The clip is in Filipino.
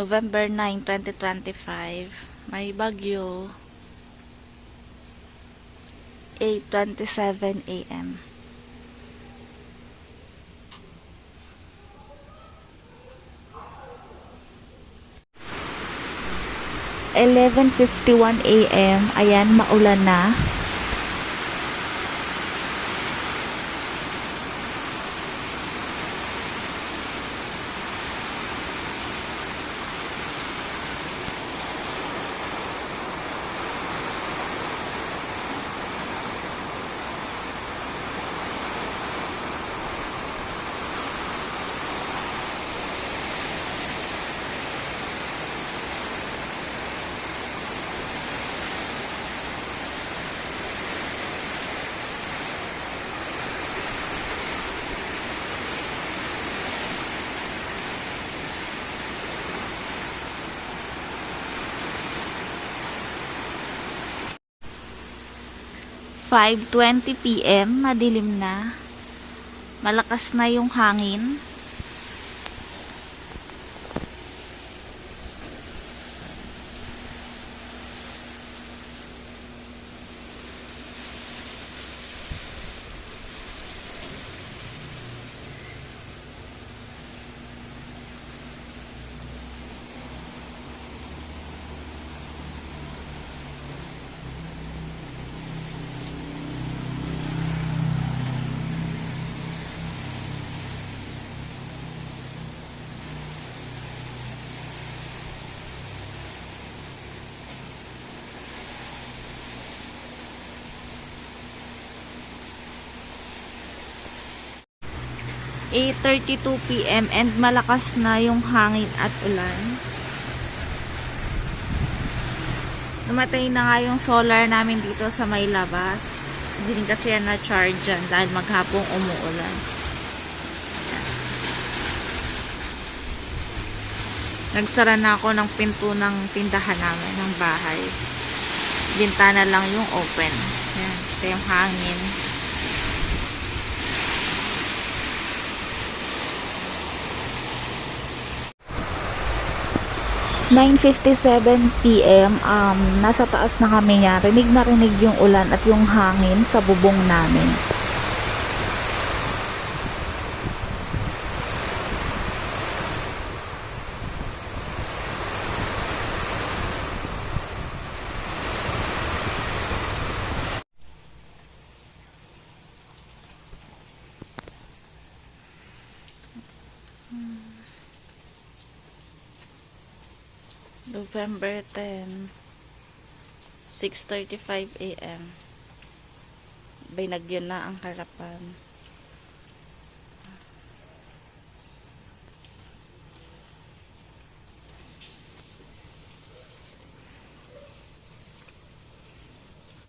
November 9, 2025. May bagyo. 8.27 a.m. Eleven fifty one a.m. Ayan, maulan na. Five twenty p.m. Madilim na. Malakas na yung hangin. Eight thirty two p.m. and malakas na yung hangin at ulan. Namatay na nga yung solar namin dito sa may labas. Hindi rin kasi yan na-charge dyan dahil maghapong umuulan. Nagsara na ako ng pinto ng tindahan namin, ng bahay. Bintana lang yung open. Yan, ito yung hangin. Nine fifty-seven p.m. Um, nasa taas na kami niya. Rinig na rinig yung ulan at yung hangin sa bubong namin. November 10, 6.35 a.m. Binagyo na ang harapan.